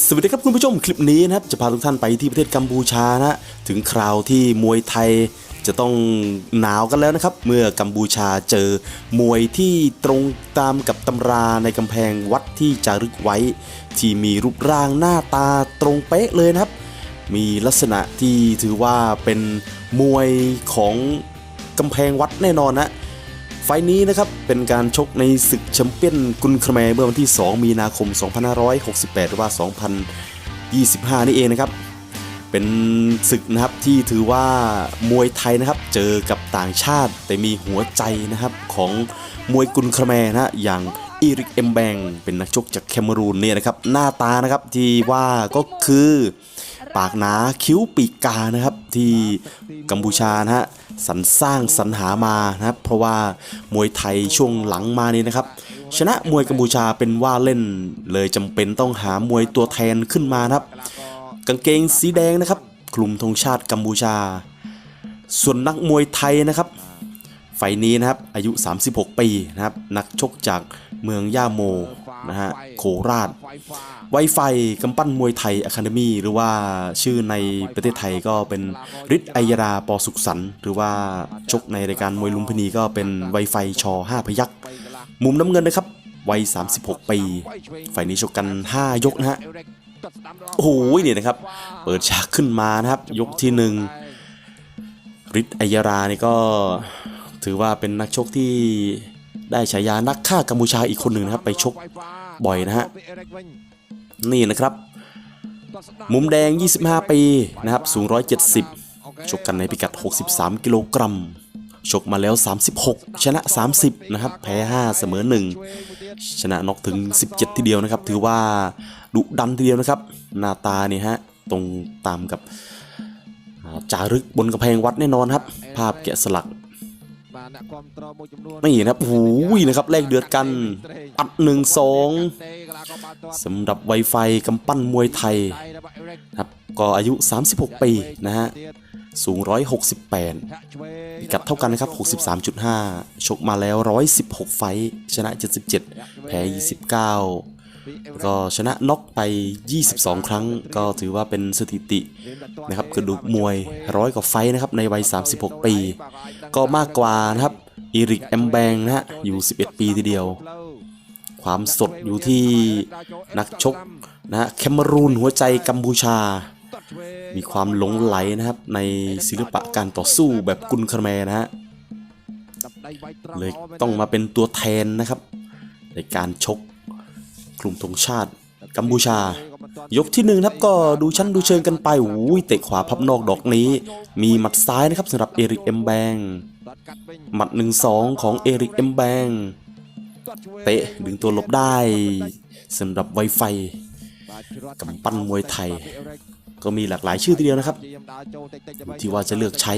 สวัสดีครับคุณผู้ชมคลิปนี้นะครับจะพาทุกท่านไปที่ประเทศกัมพูชานะถึงคราวที่มวยไทยจะต้องหนาวกันแล้วนะครับ เมื่อกัมพูชาเจอมวยที่ตรงตามกับตำราในกำแพงวัดที่จารึกไว้ ที่มีรูปร่างหน้าตาตรงเป๊ะเลยนะครับ มีลักษณะที่ถือว่าเป็นมวยของกำแพงวัดแน่นอนนะ ไฟนี้นะครับเป็นการชกในศึกแชมเปี้ยนกุนครแมร์เมื่อวันที่ 2 มีนาคม 2568 หรือว่า 2025 นี่เองนะครับ เป็นศึกนะครับที่ถือว่ามวยไทยนะครับเจอกับต่างชาติแต่มีหัวใจนะครับของมวยกุนครแมนะอย่างอีริกเอมแบงเป็นนักชกจากแคเมรูนเนี่ยนะครับหน้าตานะครับที่ว่าก็คือ ปากหนาคิ้วปีกกานะครับ ที่กัมพูชานะฮะสรรสร้างสรรหามานะครับ เพราะว่ามวยไทยช่วงหลังมานี้นะครับ ชนะมวยกัมพูชาเป็นว่าเล่น เลยจำเป็นต้องหามวยตัวแทนขึ้นมานะครับ กางเกงสีแดงนะครับคลุมธงชาติกัมพูชา ส่วนนักมวยไทยนะครับไฟนี้นะครับอายุ 36 ปีนะครับ นักชกจากเมืองย่าโม นะฮะโคราช ไวไฟกำปั้นมวยไทยอะคาเดมีหรือว่าชื่อในประเทศไทยก็เป็นฤทธิ์ไอยราปอสุขสันต์หรือว่าชกในรายการมวยลุมพินีก็เป็นไวไฟชอ5พยักษ์มุมน้ำเงินนะครับวัย 36 ปีไฟล์นี้ชกกัน 5 ยกนะฮะ โอ้โหเนี่ยนะครับ เปิดฉากขึ้นมานะครับ ยกที่หนึ่งฤทธิ์ไอยรานี่ก็ถือว่าเป็นนักชกที่ ได้ฉายานักฆ่ากัมพูชาอีกคนหนึ่งนะครับไปชกบ่อยนะฮะนี่นะครับ มุมแดง 25 ปีนะครับสูง 170 ชกกันในพิกัด 63 กิโลกรัมชกมาแล้ว 36 ชนะ 30 นะครับ แพ้ 5 เสมอ 1 ชนะน็อกถึง 17 ทีเดียวนะครับ ถือว่าดุดันทีเดียวนะครับ หน้าตาเนี่ยฮะ ตรงตามกับจารึกบนกำแพงวัดแน่นอนครับ ภาพแกะสลัก นี่นะครับโอ้โหนะครับแลกเดือดกันอัดหนึ่งสองสำหรับไวไฟกำปั้นมวยไทยครับก็อายุ 36 ปีนะฮะสูง 168พิกัดเท่ากันนะครับ 63.5 ชกมาแล้ว 116 ไฟท์ชนะ 77 แพ้ 29 ก็ชนะน็อกไป 22 ครั้ง ก็ถือว่าเป็นสถิตินะครับกระดูกมวยร้อยกว่าไฟนะครับในวัย 36 ปี ก็มากกว่านะครับอีริกแอมแบงนะฮะอยู่ 11 ปีทีเดียว ความสดอยู่ที่นักชกนะฮะแคมรูนหัวใจกัมพูชา มีความหลงไหลนะครับในศิลปะการต่อสู้แบบกุนคาแมนะฮะเลยต้องมาเป็นตัวแทนนะครับ ในการชก กลุ่มธงชาติกัมพูชา ยกที่หนึ่งนะครับก็ดูชั้นดูเชิงกันไปโอ้ยเตะขวาพับนอกดอกนี้ มีหมัดซ้ายนะครับสำหรับเอริกเอ็มแบงหมัดหนึ่งสองของเอริกเอ็มแบงเตะดึงตัวหลบได้สำหรับไวไฟกำปั้นมวยไทย ก็มีหลากหลายชื่อทีเดียวนะครับ ที่ว่าจะเลือกใช้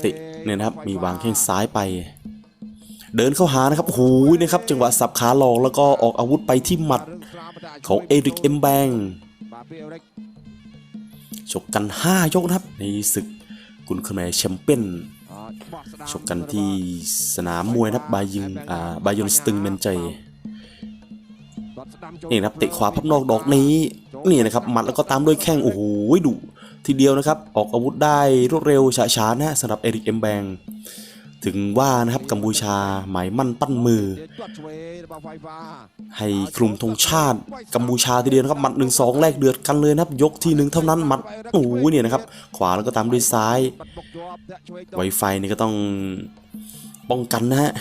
เตะเนี่ยนะครับมีวางแข้งซ้ายไป เดินเข้าหานะครับโอ้โหนะครับจังหวะสับขาหลอกแล้วก็ออกอาวุธไปที่หมัดของเอริกเอ็มแบงชกกัน 5 ยกนะครับ ในศึกกุนคแมแชมเปี้ยนชกกันที่สนามมวยนะครับบายิงอ่าบายอนสตึงเมนเจนี่นะครับเตะขวาพับนอกดอกนี้นี่นะครับหมัดแล้วก็ตามด้วยแข้งโอ้โหดุทีเดียวนะครับ ออกอาวุธได้รวดเร็วฉะฉานนะสำหรับเอริกเอ็มแบง ถึงว่านะครับกัมพูชาหมายมั่นปั้นมือ ให้คลุมธงชาติกัมพูชาทีเดียวนะครับหมัดหนึ่งสองแลกเดือดกันเลยนะครับ ยกที่หนึ่งเท่านั้นหมัดโอ้โหเนี่ยนะครับ ขวาแล้วก็ตามด้วยซ้าย ไวไฟนี่ก็ต้องป้องกันนะฮะ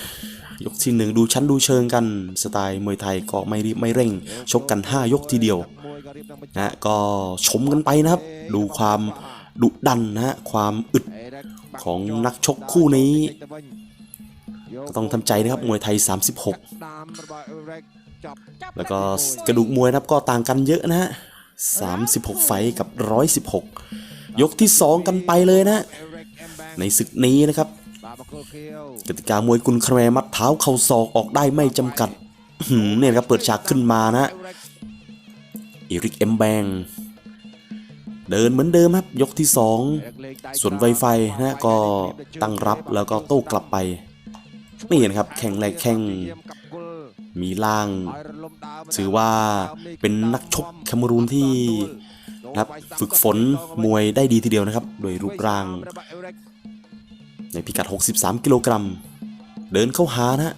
ยกที่หนึ่งดูชั้นดูเชิงกันสไตล์มวยไทยก็ไม่รีบไม่เร่ง ชกกัน 5 ยกทีเดียวนะฮะก็ชมกันไปนะครับ ดูความ ดุดันนะฮะความอึดของนักชกคู่นี้ก็ต้องทำใจนะครับมวยไทย 36 แล้วก็กระดูกมวยนะครับก็ต่างกันเยอะนะฮะ36 ไฟกับ 116 ยกที่ 2 กันไปเลยนะ ในศึกนี้นะครับกติกามวยกุนแครมัดเท้าเข่าศอกออกได้ไม่จำกัดเนี่ยนะครับเปิดฉากขึ้นมานะอีริกเอ็มแบง เดินเหมือนเดิมครับ ยกที่ 2 ส่วนไวไฟนะก็ตั้งรับแล้วก็โต้กลับไปนี่เห็นครับ แข่งแรกแข่งมีร่าง ถือว่าเป็นนักชกแคมรูนที่นะครับฝึกฝนมวยได้ดีทีเดียวนะครับ โดยรูปร่าง ในพิกัด 63 กิโลกรัม เดินเข้าหานะ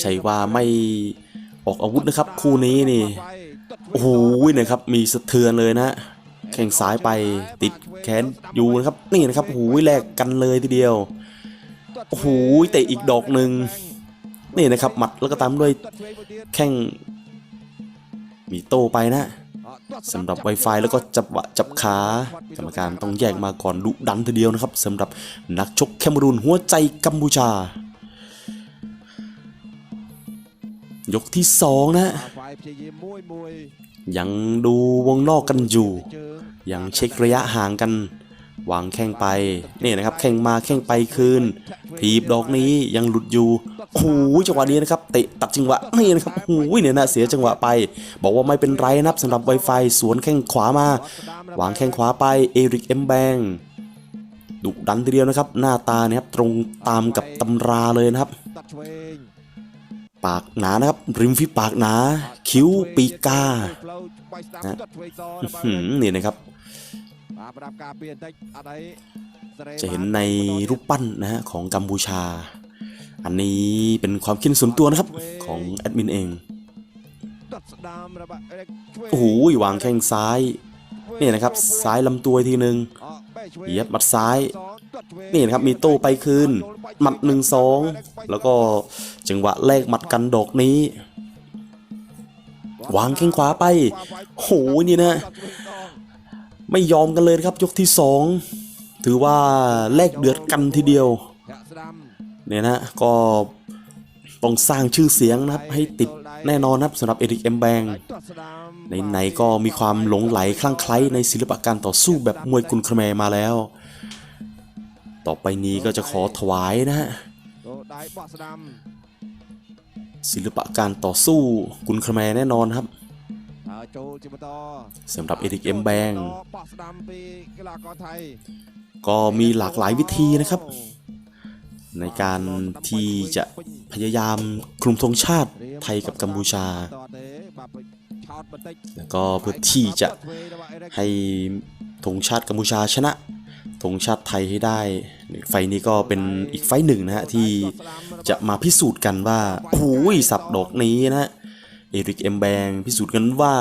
ใช่ว่าไม่ออกอาวุธนะครับ คู่นี้นี่ โอ้โหนะครับมีสะเทือนเลยนะฮะแข้งซ้ายไปติดแขนอยู่นะครับนี่นะครับโอ้โหแลกกันเลยทีเดียวโอ้โหเตะอีกดอกหนึ่งนี่นะครับหมัดแล้วก็ตามด้วยแข้งมีโตไปนะสำหรับ Wi-Fi แล้วก็จับวะจับขากรรมการต้องแยกมาก่อนดุดันทีเดียวนะครับสำหรับนักชกแคมรูนหัวใจกัมพูชา ยกที่สองนะ ยังดูวงนอกกันอยู่ ยังเช็คระยะห่างกัน วางแข้งไปนี่นะครับแข้งมาแข้งไปคืน ทีบดอกนี้ยังหลุดอยู่โอ้โหจังหวะนี้นะครับเตะตัดจังหวะนี่นะครับโอ้โหเนี่ยนะเสียจังหวะไป บอกว่าไม่เป็นไรนะครับสำหรับ Wi-Fi สวนแข้งขวามา วางแข้งขวาไปเอริกเอ็มแบงดุดันทีเดียวนะครับ หน้าตาเนี่ยครับตรงตามกับตำราเลยนะครับ ปากหนานะครับ ริมฝีปากหนา คิ้วปีกานะนี่นะครับ จะเห็นในรูปปั้นนะฮะของกัมพูชา อันนี้เป็นความคิดส่วนตัวนะครับของแอดมินเอง โอ้โหวางแข้งซ้าย นี่นะครับ ซ้ายลำตัวทีหนึ่งเยียบมัดซ้าย นี่นะครับมีโต้ไปคืน หมัดหนึ่งสองแล้วก็จังหวะแลกหมัดกันดอกนี้วางแข้งขวาไปโอ้โหนี่นะ ไม่ยอมกันเลยครับยกที่สองถือว่าแลกเดือดกันทีเดียว เนี่ยนะก็ต้องสร้างชื่อเสียงนะครับ ให้ติดแน่นอนนะครับสำหรับเอริกเอมแบงไหนก็มีความหลงไหลคลั่งไคล้ในศิลปะการต่อสู้แบบมวยกุนคแมร์มาแล้ว ต่อไปนี้ก็จะขอถวายนะฮะศิลปะการต่อสู้กุนคแมร์แน่นอนครับสำหรับเอริกเอ็มแบงก็มีหลากหลายวิธีนะครับ ในการที่จะพยายามคลุมธงชาติไทยกับกัมพูชา แล้วก็เพื่อที่จะให้ธงชาติกัมพูชาชนะ ธงชาติไทยให้ได้ ไฟนี้ก็เป็นอีกไฟหนึ่งนะฮะที่จะมาพิสูจน์กันว่าโอ้โหสับดอกนี้นะฮะเอริกเอ็มแบงพิสูจน์กันว่า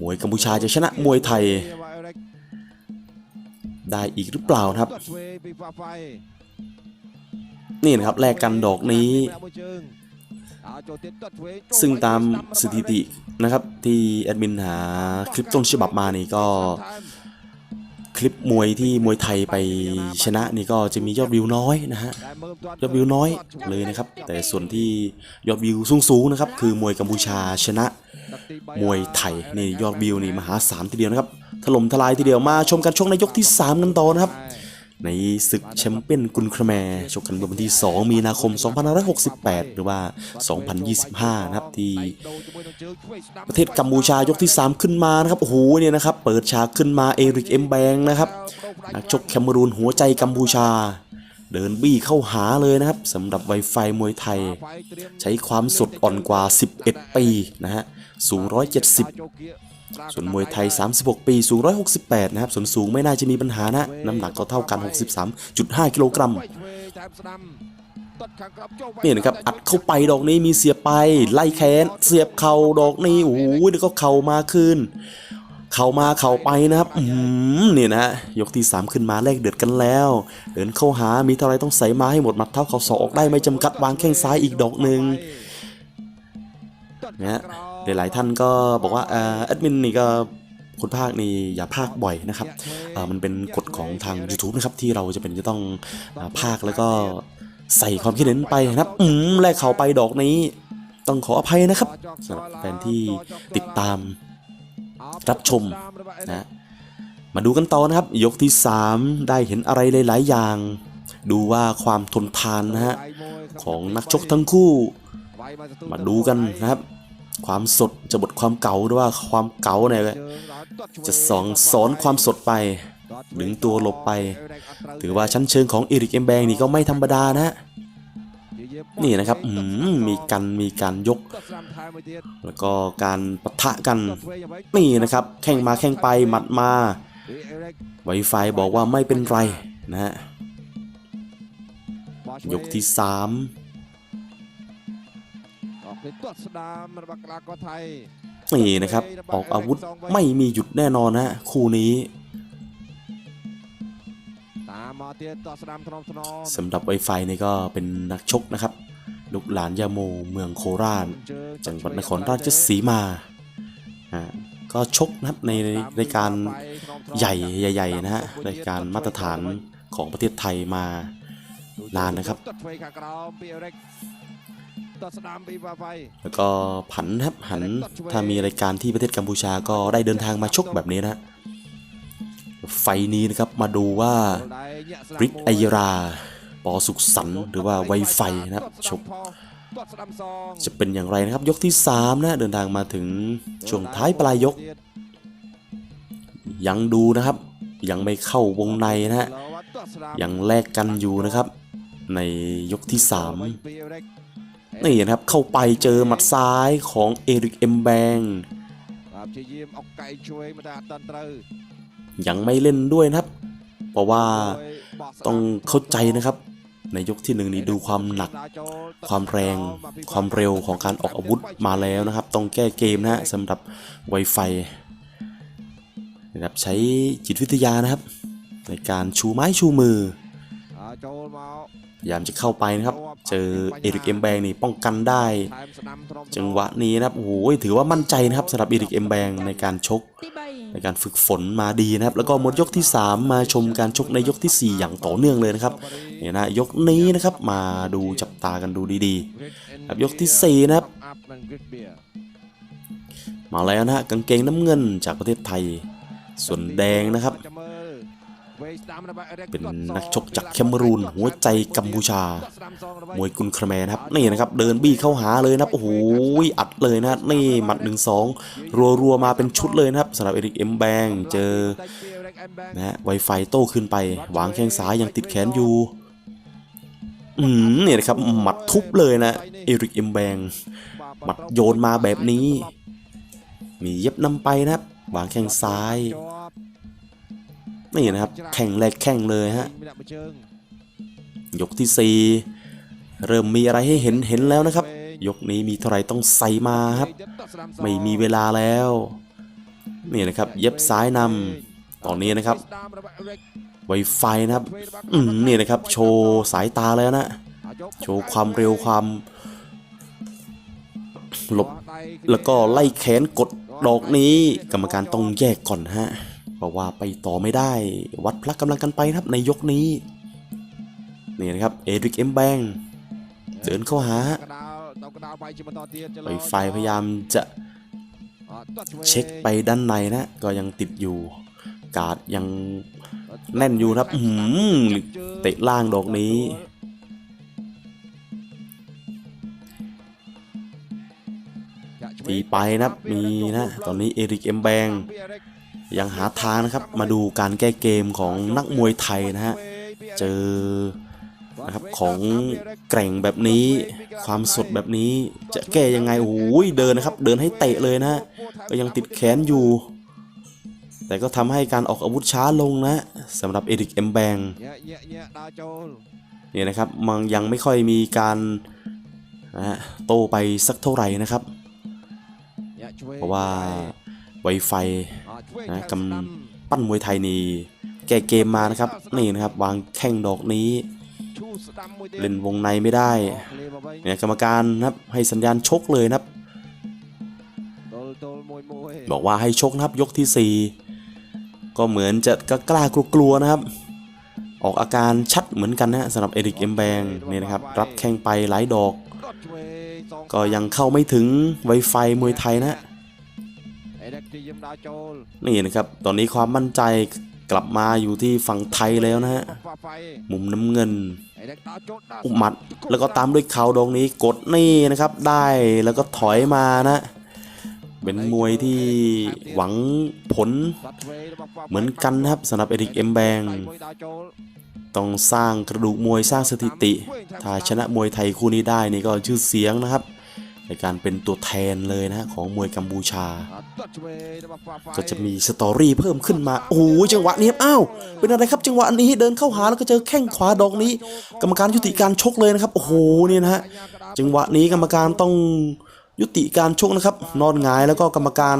มวยกัมพูชาจะชนะมวยไทย ได้อีกหรือเปล่านะครับ นี่นะครับแลกกันดอกนี้ ซึ่งตามสถิตินะครับที่แอดมินหาคลิปต้นฉบับมานี่ก็ คลิปมวยที่มวยไทยไปชนะนี่ก็จะมียอดวิวน้อยนะฮะยอดวิวน้อยเลยนะครับ แต่ส่วนที่ยอดวิวสูงๆนะครับ คือมวยกัมพูชาชนะ มวยไทยนี่ยอดวิวนี่มหาศาลทีเดียวนะครับถล่มทลายทีเดียวมาชมกันช่วงในยกที่ 3 กันต่อนะครับ ในศึกแชมเปี้ยนกุนครแมร์ชกกันวันที่ 2 มีนาคม 2568 หรือว่า 2025 นะครับที่ประเทศกัมพูชายกที่ 3 ขึ้นมานะครับ โอ้โห เนี่ยนะครับ เปิดฉากขึ้นมาเอริกเอ็มแบงนะครับนักชกแคมรูนหัวใจกัมพูชา เดินบี้เข้าหาเลยนะครับสำหรับไวไฟมวยไทย ใช้ความสดอ่อนกว่า 11 ปีนะฮะสูง 170 ส่วนมวยไทย 36 ปี สูง 168 นะครับ ส่วนสูงไม่น่าจะมีปัญหานะ น้ำหนักก็เท่ากัน 63.5 กิโลกรัมนี่นะครับอัดเข้าไปดอกนี้มีเสียไป ไล่แขนเสียบเข่าดอกนี้โอ้โหแล้วก็เข่ามาคืน เข่ามาเข่าไปนะครับอืมนี่นะฮะยกที่ 3 ขึ้นมาแลกเดือดกันแล้ว เดินเข้าหามีเท่าไรต้องใส่มาให้หมดมัดเท้าเข่าศอกได้ไม่จำกัดวางแข้งซ้ายอีกดอกหนึ่งนะฮะหลายๆท่านก็บอกว่าเอ่อแอดมินนี่ก็คนภาคนี่อย่าภาคบ่อยนะครับอ่อมันเป็นกฎของทาง YouTube นะครับที่เราจะเป็นจะต้องภาคแล้วก็ใส่ความคิดเห็นไปนะครับอืมแลกเขาไปดอกนี้ ต้องขออภัยนะครับสำหรับแฟนที่ติดตาม รับชมนะมาดูกันต่อนะครับ ยกที่ 3 ได้เห็นอะไรหลาย ๆ อย่าง ดูว่าความทนทานนะฮะของนักชกทั้งคู่ มาดูกันนะครับ ความสดจะบทความเก่าหรือว่าความเก่าเนี่ยจะสองสอนความสดไปดึงตัวหลบไป ถือว่าชั้นเชิงของเอริกเอมแบงนี่ก็ไม่ธรรมดานะฮะ นี่นะครับอืมมีกันมีการยก แล้วก็การปะทะกัน นี่นะครับ แข่งมาแข่งไปหมัดมาไวไฟบอกว่าไม่เป็นไรนะฮะยกที่สามนี่นะครับ ออกอาวุธไม่มีหยุดแน่นอนนะฮะคู่นี้ สำหรับไวไฟนี่ก็เป็นนักชกนะครับ ลูกหลานยาโมเมืองโคราช จังหวัดนครราชสีมาอ่าก็ชกนะครับในรายการใหญ่ใหญ่ๆนะฮะรายการมาตรฐานของประเทศไทยมานานนะครับ แล้วก็ผันครับหันถ้ามีรายการที่ประเทศกัมพูชาก็ได้เดินทางมาชกแบบนี้นะ ไฟนี้นะครับมาดูว่าบริกไอยราปอสุขสันหรือว่าไวไฟนะครับชกจะเป็นอย่างไรนะครับ ยกที่ 3 นะ เดินทางมาถึงช่วงท้ายปลายยก ยังดูนะครับ ยังไม่เข้าวงในนะฮะยังแลกกันอยู่นะครับ ในยกที่ 3 นี่นะครับเข้าไปเจอหมัดซ้ายของเอริกเอ็มแบง ยังไม่เล่นด้วยนะครับ เพราะว่าต้องเข้าใจนะครับ ในยกที่หนึ่งนี้ดูความหนัก ความแรง ความเร็วของการออกอาวุธมาแล้วนะครับ ต้องแก้เกมนะฮะสำหรับไวไฟนะครับใช้จิตวิทยานะครับ ในการชูไม้ชูมือ พยายามจะเข้าไปนะครับ เจอเอริกเอ็มแบงนี่ป้องกันได้ไทม์สนามถนอมจังหวะนี้นะครับโอ้โหถือว่ามั่นใจนะครับสำหรับเอริกเอ็มแบงในการชกที่ใบในการฝึกฝนมาดีนะครับ แล้วก็หมดยกที่ 3 มาชมการชกในยกทีสี่ 4 อย่างต่อเนื่องเลยนะครับเนี่ยนะยกนี้นะครับมาดูจับตากันดูดีๆครับยกที่สี่นะครับอัพมันกริดเบียร์มาแล้วนะฮะกางเกงน้ำเงินจากประเทศไทย ส่วนแดงนะครับ เป็นนักชกจากแคมรูนหัวใจกัมพูชา มวยกุนครแมนะครับนี่นะครับ เดินบี้เข้าหาเลยนะครับโอ้โหอัดเลยนะนี่หมัดหนึ่งสองรัวๆมาเป็นชุดเลยนะครับสำหรับเอริกเอ็มแบงเจอนะฮะไวไฟโต้ขึ้นไปวางแข้งซ้ายยังติดแขนอยู่อืมเนี่ยนะครับหมัดทุบเลยนะเอริกเอ็มแบงหมัดโยนมาแบบนี้ มีเย็บนำไปนะครับวางแข้งซ้าย นี่นะครับ แข่งแรกแข่งเลยฮะยกที่สี่เริ่มมีอะไรให้เห็นเห็นแล้วนะครับ ยกนี้มีเท่าไรต้องใส่มาครับ ไม่มีเวลาแล้วนี่นะครับ เย็บซ้ายนำตอนนี้นะครับไวไฟนะครับอืมนี่นะครับ โชว์สายตาแล้วนะโชว์ความเร็วความ หลบแล้วก็ไล่แขนกดดอกนี้ กรรมการต้องแยกก่อนฮะ เพราะว่าไปต่อไม่ได้ วัดพละกำลังกันไปนะครับในยกนี้ นี่นะครับ เอริกเอ็มแบงเดินเข้าหาไวไฟพยายามจะเช็คไปด้านในนะ ก็ยังติดอยู่ การ์ดยังแน่นอยู่นะครับอื้อหือเตะล่างดอกนี้ตีไปนะครับมีนะ ตอนนี้เอริกเอ็มแบง ยังหาทางนะครับมาดูการแก้เกมของนักมวยไทยนะฮะ เจอนะครับของแกร่งแบบนี้ความสดแบบนี้จะแก้ยังไงโอ้ยเดินนะครับ เดินให้เตะเลยนะก็ยังติดแขนอยู่ แต่ก็ทำให้การออกอาวุธช้าลงนะสำหรับเอริกเอ็มแบงเนี่ยนะครับมันยังไม่ค่อยมีการนะโตไปสักเท่าไหร่นะครับ เพราะว่าไวไฟ นะกำปั้นมวยไทยนี่แก้เกมมานะครับนี่นะครับ วางแข้งดอกนี้ เล่นวงในไม่ได้เนี่ยกรรมการนะครับให้สัญญาณชกเลยนะครับ บอกว่าให้ชกนะครับยกทีสี่4 ก็เหมือนจะกกล้ากลัวๆนะครับ ออกอาการชัดเหมือนกันนะสำหรับเอริกเอ็มแบงนี่นะครับ รับแข้งไปหลายดอก ก็ยังเข้าไม่ถึงไวไฟมวยไทยนะ นี่นะครับ ตอนนี้ความมั่นใจกลับมาอยู่ที่ฝั่งไทยแล้วนะฮะ มุมน้ำเงิน อุหมัด แล้วก็ตามด้วยเข่าดองนี้กดนี่นะครับ ได้แล้วก็ถอยมานะ เป็นมวยที่หวังผลเหมือนกันนะครับสำหรับเอริกเอ็มแบง ต้องสร้างกระดูกมวยสร้างสถิติ ถ้าชนะมวยไทยคู่นี้ได้นี่ก็ชื่อเสียงนะครับ ในการเป็นตัวแทนเลยนะฮะของมวยกัมพูชา ก็จะมีสตอรี่เพิ่มขึ้นมา โอ้โหจังหวะนี้อ้าวเป็นอะไรครับจังหวะนี้เดินเข้าหาแล้วก็เจอแข้งขวาดอกนี้ กรรมการยุติการชกเลยนะครับ โอ้โหเนี่ยนะฮะจังหวะนี้กรรมการต้องยุติการชกนะครับ นอนหงายแล้วก็กรรมการ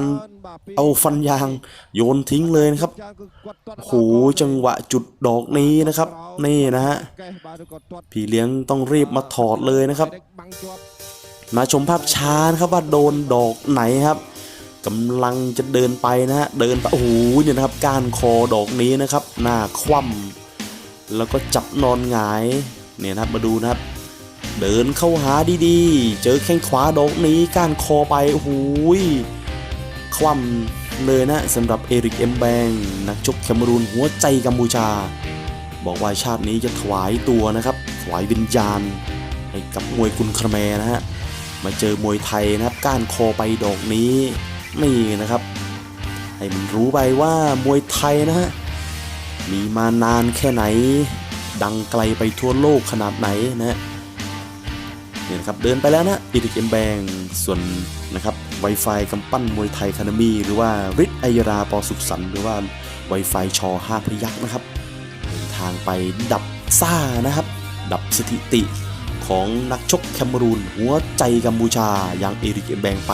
เอาฟันยางโยนทิ้งเลยนะครับโอ้โหจังหวะจุดดอกนี้นะครับ นี่นะฮะพี่เลี้ยงต้องรีบมาถอดเลยนะครับ มาชมภาพช้านะครับว่าโดนดอกไหนครับกำลังจะเดินไปนะฮะเดินไปโอ้โหเนี่ยนะครับก้านคอดอกนี้นะครับ หน้าคว่ำแล้วก็จับนอนหงายเนี่ยนะครับมาดูนะครับ เดินเข้าหาดีๆ เจอแข้งขวาดอกนี้ก้านคอไปโอ้โหคว่ำเลยนะสำหรับเอริกเอ็มแบงนักชกแคเมรูนหัวใจกัมพูชา บอกว่าชาตินี้จะถวายตัวนะครับถวายวิญญาณให้กับมวยกุนคาแมนะฮะ มาเจอมวยไทยนะครับก้านคอไปดอกนี้นี่นะครับ ให้มันรู้ไปว่ามวยไทยนะฮะมีมานานแค่ไหน ดังไกลไปทั่วโลกขนาดไหนนะฮะเนี่ยนะครับเดินไปแล้วนะอีริกเอ็มแบงส่วนนะครับ Wi-Fi กำปั้นมวยไทยคานามีหรือว่าริทไอยราปอสุขสันหรือว่า Wi-Fi ชอห้าพยักษ์นะครับเดินทางไปดับซ่านะครับ ดับสถิติ ของนักชกแคมรูนหัวใจกัมพูชาอย่างเอริกแบงไป